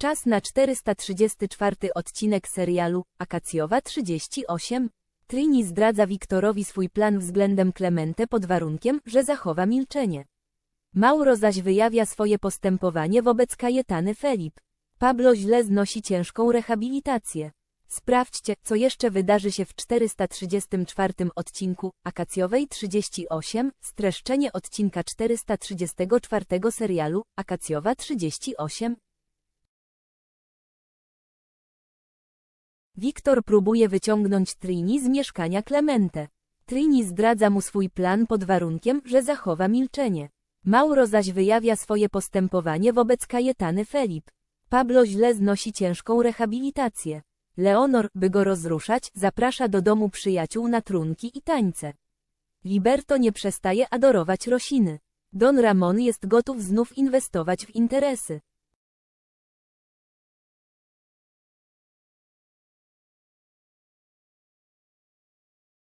Czas na 434 odcinek serialu Akacjowa 38. Trini zdradza Wiktorowi swój plan względem Clemente pod warunkiem, że zachowa milczenie. Mauro zaś wyjawia swoje postępowanie wobec Kajetany Felip. Pablo źle znosi ciężką rehabilitację. Sprawdźcie, co jeszcze wydarzy się w 434 odcinku Akacjowej 38, streszczenie odcinka 434 serialu Akacjowa 38. Wiktor próbuje wyciągnąć Trini z mieszkania Clemente. Trini zdradza mu swój plan pod warunkiem, że zachowa milczenie. Mauro zaś wyjawia swoje postępowanie wobec Kajetany Felip. Pablo źle znosi ciężką rehabilitację. Leonor, by go rozruszać, zaprasza do domu przyjaciół na trunki i tańce. Liberto nie przestaje adorować Rosiny. Don Ramon jest gotów znów inwestować w interesy.